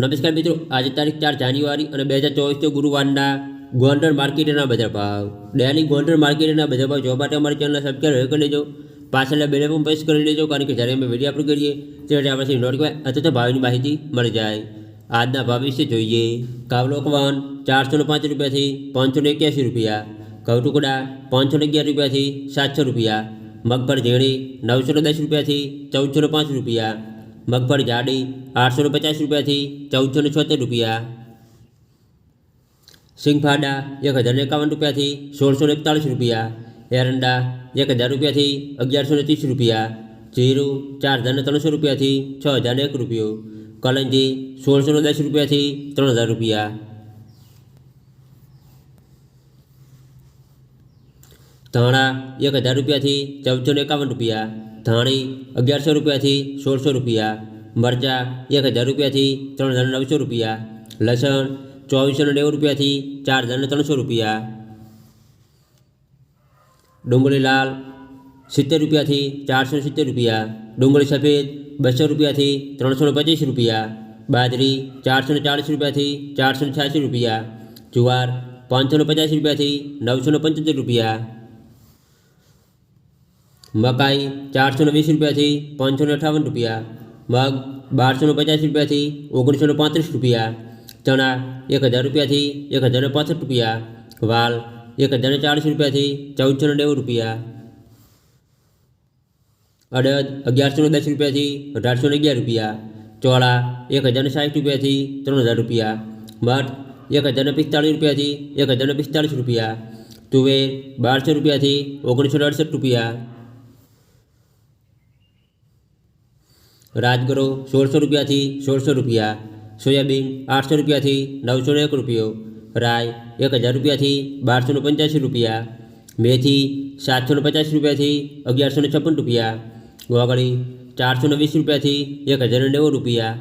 નવશક મિત્રો આજની તારીખ 4 જાન્યુઆરી અને 2024 તો ગુરુવારના ગોંડલ માર્કેટના બજાર ભાવ ડેલી ગોંડલ માર્કેટના બજાર ભાવ જોવા માટે અમારી ચેનલને સબ્સ્ક્રાઇબ કરી લેજો પાછળલે બેલ આઇકન પ્રેસ કરી લેજો કારણ કે જ્યારે અમે વીડિયો અપલોડ કરીએ ત્યારે આપસે નોટિફિકેશન અતતે ભાવીની બાહીતી મળી જાય આજના ભાવ વિશે જોઈએ કાવલોકવાણ 405 રૂપિયા થી 581 રૂપિયા ઘઉં ટુકડા 511 રૂપિયા થી 700 રૂપિયા મગપર જેણે 910 રૂપિયા થી 1405 રૂપિયા મગફળી જાડી આઠસો પચાસ રૂપિયાથી ચૌદસો ને છોતેર રૂપિયા સિંગફાડા એક હજાર એકાવન રૂપિયાથી સોળસો એકતાળીસ રૂપિયા એરંડા એક હજાર રૂપિયાથી અગિયારસો ને ત્રીસ રૂપિયા જીરું ચાર હજાર ત્રણસો રૂપિયાથી છ હજાર એક રૂપિયો કલંજી સોળસો દસ રૂપિયાથી ત્રણ હજાર રૂપિયા ધાણા એક હજાર રૂપિયાથી ચૌદસો એકાવન રૂપિયા धाणी थाणी सौ रुपया थी सौ रुपया मरचा एक हज़ार रुपया थी तरह हज़ार नौ सौ रुपया लसन चौबीस सौ नौ रुपया थी चार हज़ार तरह सौ रुपया डूंगी लाल सित्तेर रुपया थी चार सौ सित्तेर रुपया डूंगी सफेद बसो रुपया थी तरह सौ पचीस रुपया बाजरी चार सौ चालीस रुपया थी चार सौ छियासी रुपया जुआर पाँच सौ पचास रुपया थी नौ सौ पंचहत्तर रुपया मकाई चार सौ वीस रुपया थी पाँच सौ अठावन रुपया मग बार सौ पचास रुपया थी ओगनीस सौ पैंतीस रुपया चना एक हज़ार रुपया थी एक हज़ार पांसठ रुपया वाल एक हज़ार चालीस रुपया थी चौदह सौ नेव रुपया अड़द अगियार सौ दस रुपया थी अठार सौ अगियार रुपया चौड़ा एक हज़ार साठ रुपया थी तरह हज़ार रुपया मठ एक हज़ार पिस्तालीस रुपया थी एक हज़ार पिस्तालीस रुपया तुवेर बार सौ रुपया थी ओगनीस सौ अड़सठ रुपया રાજગરો સોળસો રૂપિયાથી સોળસો રૂપિયા સોયાબીન આઠસો રૂપિયાથી નવસો એક રૂપિયો રાય એક હજાર રૂપિયાથી બારસો પંચ્યાસી રૂપિયા મેથી સાતસો પચાસ રૂપિયાથી અગિયારસો છપ્પન રૂપિયા ગોગળી ચારસો વીસ રૂપિયાથી એક હજાર નેવું રૂપિયા